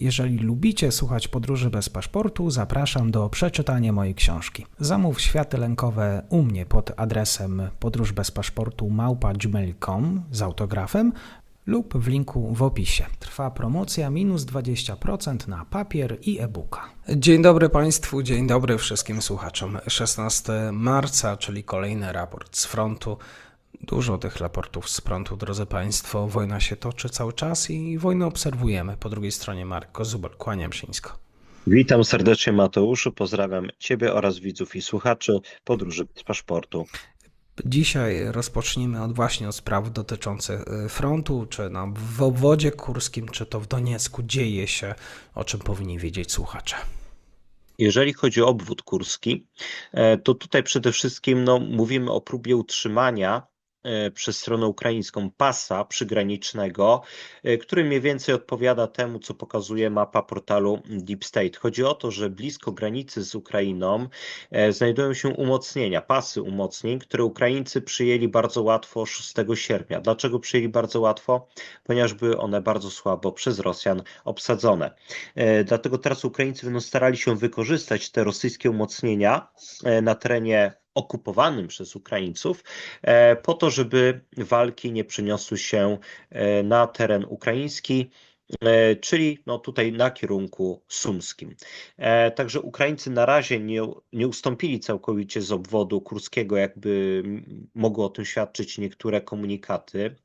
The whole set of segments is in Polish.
Jeżeli lubicie słuchać podróży bez paszportu, zapraszam do przeczytania mojej książki. Zamów światy lękowe u mnie pod adresem podróż bez paszportu małpa.gmail.com z autografem lub w linku w opisie. Trwa promocja minus 20% na papier i e-booka. Dzień dobry Państwu, dzień dobry wszystkim słuchaczom. 16 marca, czyli kolejny raport z frontu. Dużo tych raportów z frontu, drodzy Państwo. Wojna się toczy cały czas i wojnę obserwujemy. Po drugiej stronie Marek Kozubel, kłaniam się nisko. Witam serdecznie Mateuszu, pozdrawiam Ciebie oraz widzów i słuchaczy podróży bez paszportu. Dzisiaj rozpocznijmy od właśnie od spraw dotyczących y, frontu, czy na, w obwodzie kurskim, czy to w Doniecku dzieje się, o czym powinni wiedzieć słuchacze. Jeżeli chodzi o obwód kurski, e, to tutaj przede wszystkim no, mówimy o próbie utrzymania przez stronę ukraińską pasa przygranicznego, e, który mniej więcej odpowiada temu, co pokazuje mapa portalu Deep State. Chodzi o to, że blisko granicy z Ukrainą e, znajdują się umocnienia, pasy umocnień, które Ukraińcy przyjęli bardzo łatwo 6 sierpnia. Dlaczego przyjęli bardzo łatwo? Ponieważ były one bardzo słabo przez Rosjan obsadzone. E, Dlatego teraz Ukraińcy będą starali się wykorzystać te rosyjskie umocnienia e, na terenie okupowanym przez Ukraińców, e, po to, żeby walki nie przeniosły się e, na teren ukraiński, e, czyli no tutaj na kierunku sumskim. Także Ukraińcy na razie nie, nie ustąpili całkowicie z obwodu kurskiego, jakby mogły o tym świadczyć niektóre komunikaty.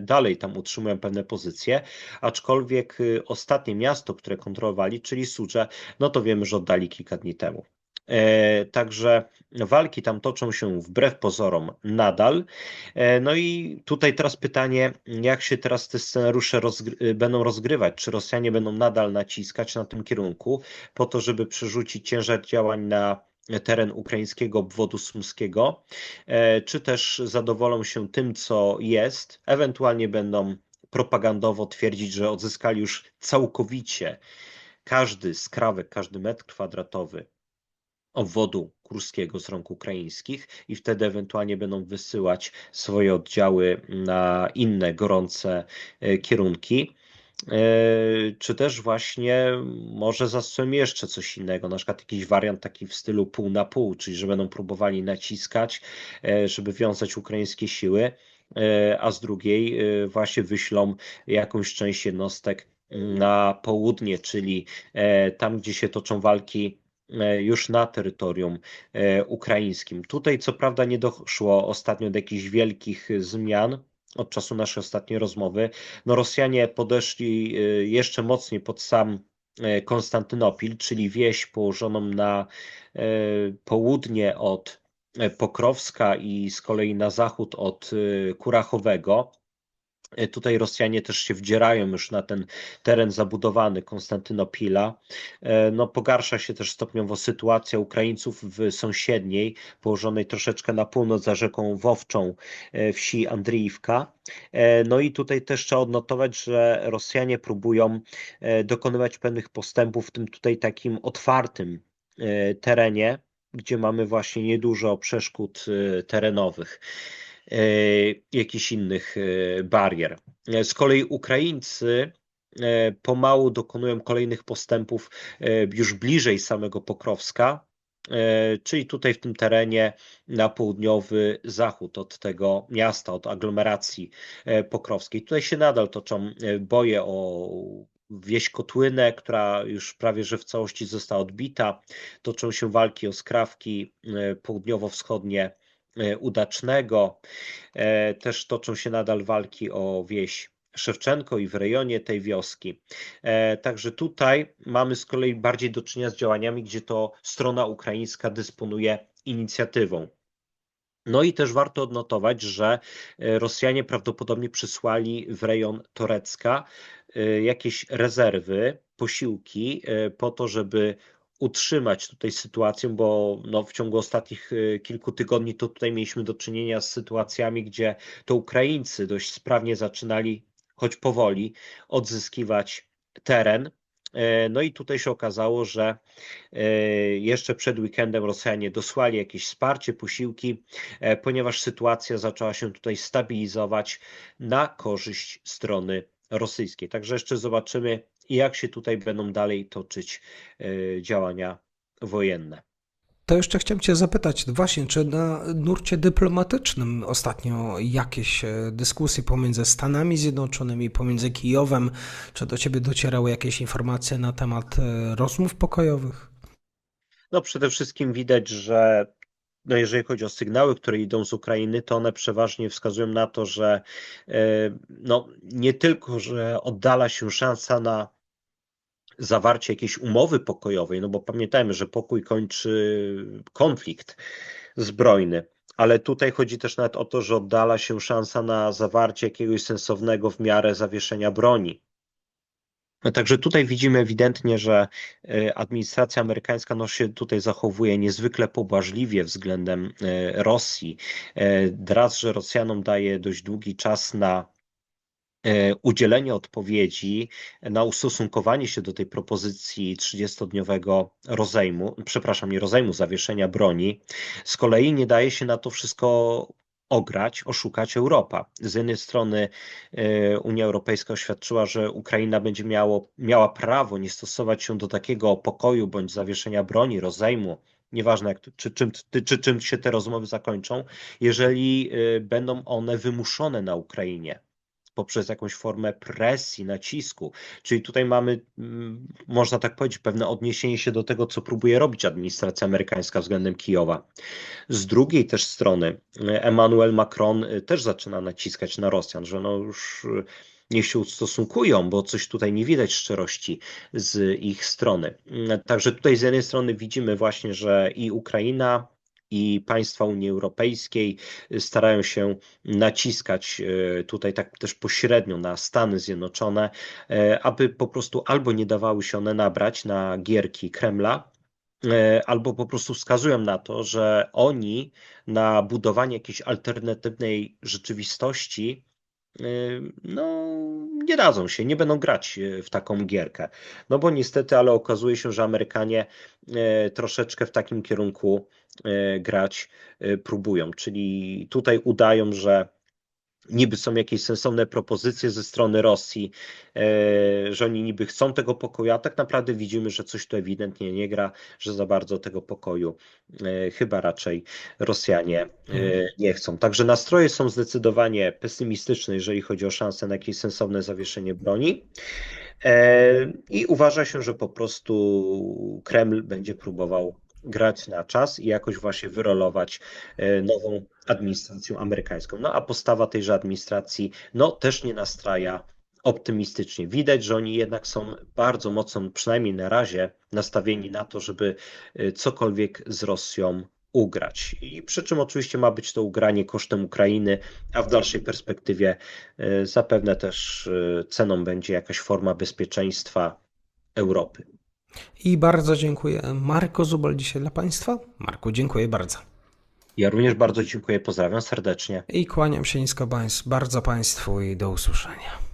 Dalej tam utrzymują pewne pozycje, aczkolwiek y, ostatnie miasto, które kontrolowali, czyli Sucze, no to wiemy, że oddali kilka dni temu. E, Także walki tam toczą się wbrew pozorom nadal. E, No i tutaj teraz pytanie, jak się teraz te scenariusze rozgry będą rozgrywać? Czy Rosjanie będą nadal naciskać na tym kierunku po to, żeby przerzucić ciężar działań na teren ukraińskiego obwodu sumskiego, e, czy też zadowolą się tym, co jest, ewentualnie będą propagandowo twierdzić, że odzyskali już całkowicie każdy skrawek, każdy metr kwadratowy obwodu kurskiego z rąk ukraińskich i wtedy ewentualnie będą wysyłać swoje oddziały na inne gorące e, kierunki. E, Czy też właśnie może zastosują jeszcze coś innego, na przykład jakiś wariant taki w stylu pół na pół, czyli że będą próbowali naciskać, e, żeby wiązać ukraińskie siły, a z drugiej właśnie wyślą jakąś część jednostek na południe, czyli tam, gdzie się toczą walki już na terytorium e, ukraińskim. Tutaj co prawda nie doszło ostatnio do jakichś wielkich zmian od czasu naszej ostatniej rozmowy. No Rosjanie podeszli e, jeszcze mocniej pod sam e, Konstantynopil, czyli wieś położoną na e, południe od e, Pokrowska i z kolei na zachód od e, Kurachowego. E, Tutaj Rosjanie też się wdzierają już na ten teren zabudowany Konstantynopila. E, No, pogarsza się też stopniowo sytuacja Ukraińców w sąsiedniej, położonej troszeczkę na północ za rzeką Wowczą e, wsi Andriivka. E, No i tutaj też trzeba odnotować, że Rosjanie próbują dokonywać pewnych postępów w tym tutaj takim otwartym terenie, gdzie mamy właśnie niedużo przeszkód terenowych jakichś innych e, barier. E, Z kolei Ukraińcy e, pomału dokonują kolejnych postępów e, już bliżej samego Pokrowska, e, czyli tutaj w tym terenie na południowy zachód od tego miasta, od aglomeracji e, pokrowskiej. Tutaj się nadal toczą e, boje o wieś Kotłynę, która już prawie że w całości została odbita. Toczą się walki o skrawki e, południowo-wschodnie e, Udacznego. E, Też toczą się nadal walki o wieś Szewczenko i w rejonie tej wioski. E, Także tutaj mamy z kolei bardziej do czynienia z działaniami, gdzie to strona ukraińska dysponuje inicjatywą. No i też warto odnotować, że e, Rosjanie prawdopodobnie przysłali w rejon Torecka e, jakieś rezerwy, posiłki e, po to, żeby utrzymać tutaj sytuację, bo no, w ciągu ostatnich e, kilku tygodni to tutaj mieliśmy do czynienia z sytuacjami, gdzie to Ukraińcy dość sprawnie zaczynali, choć powoli, odzyskiwać teren. E, No i tutaj się okazało, że e, jeszcze przed weekendem Rosjanie dosłali jakieś wsparcie, posiłki, e, ponieważ sytuacja zaczęła się tutaj stabilizować na korzyść strony rosyjskiej. Także jeszcze zobaczymy, i jak się tutaj będą dalej toczyć e, działania wojenne. To jeszcze chciałem Cię zapytać, właśnie, czy na nurcie dyplomatycznym ostatnio jakieś e, dyskusje pomiędzy Stanami Zjednoczonymi, pomiędzy Kijowem, czy do Ciebie docierały jakieś informacje na temat e, rozmów pokojowych? No przede wszystkim widać, że no jeżeli chodzi o sygnały, które idą z Ukrainy, to one przeważnie wskazują na to, że no, nie tylko, że oddala się szansa na zawarcie jakiejś umowy pokojowej, no bo pamiętajmy, że pokój kończy konflikt zbrojny, ale tutaj chodzi też nawet o to, że oddala się szansa na zawarcie jakiegoś sensownego w miarę zawieszenia broni. No Także tutaj widzimy ewidentnie, że e, administracja amerykańska no, się tutaj zachowuje niezwykle pobłażliwie względem e, Rosji. E, Raz, że Rosjanom daje dość długi czas na udzielenie odpowiedzi, na ustosunkowanie się do tej propozycji 30-dniowego rozejmu, przepraszam, nie rozejmu, zawieszenia broni. Z kolei nie daje się na to wszystko ograć, oszukać Europa. Z jednej strony e, Unia Europejska oświadczyła, że Ukraina będzie miało, miała prawo nie stosować się do takiego pokoju bądź zawieszenia broni, rozejmu, nieważne jak, czy, czym, czy czym się te rozmowy zakończą, jeżeli e, będą one wymuszone na Ukrainie poprzez jakąś formę presji, nacisku. Czyli tutaj mamy, mm, można tak powiedzieć, pewne odniesienie się do tego, co próbuje robić administracja amerykańska względem Kijowa. Z drugiej też strony e, Emmanuel Macron e, też zaczyna naciskać na Rosjan, że no już e, niech się ustosunkują, bo coś tutaj nie widać szczerości z ich strony. Także tutaj z jednej strony widzimy właśnie, że i Ukraina, i państwa Unii Europejskiej starają się naciskać e, tutaj tak też pośrednio na Stany Zjednoczone, e, aby po prostu albo nie dawały się one nabrać na gierki Kremla, albo po prostu wskazują na to, że oni na budowanie jakiejś alternatywnej rzeczywistości y, no, nie dadzą się, nie będą grać y, w taką gierkę. No bo niestety, ale okazuje się, że Amerykanie y, troszeczkę w takim kierunku y, grać próbują. Czyli tutaj udają, że niby są jakieś sensowne propozycje ze strony Rosji, e, że oni niby chcą tego pokoju, a tak naprawdę widzimy, że coś tu ewidentnie nie gra, że za bardzo tego pokoju e, chyba raczej Rosjanie e, nie chcą. Także nastroje są zdecydowanie pesymistyczne, jeżeli chodzi o szansę na jakieś sensowne zawieszenie broni. I uważa się, że po prostu Kreml będzie próbował grać na czas i jakoś właśnie wyrolować e, nową administracją amerykańską. No a postawa tejże administracji no też nie nastraja optymistycznie. Widać, że oni jednak są bardzo mocno, przynajmniej na razie, nastawieni na to, żeby e, cokolwiek z Rosją ugrać. I przy czym oczywiście ma być to ugranie kosztem Ukrainy, a w dalszej perspektywie e, zapewne też ceną będzie jakaś forma bezpieczeństwa Europy. I bardzo dziękuję. Marko Zubel dzisiaj dla Państwa. Marku, dziękuję bardzo. Ja również bardzo dziękuję, pozdrawiam serdecznie. I kłaniam się nisko bardzo Państwu i do usłyszenia.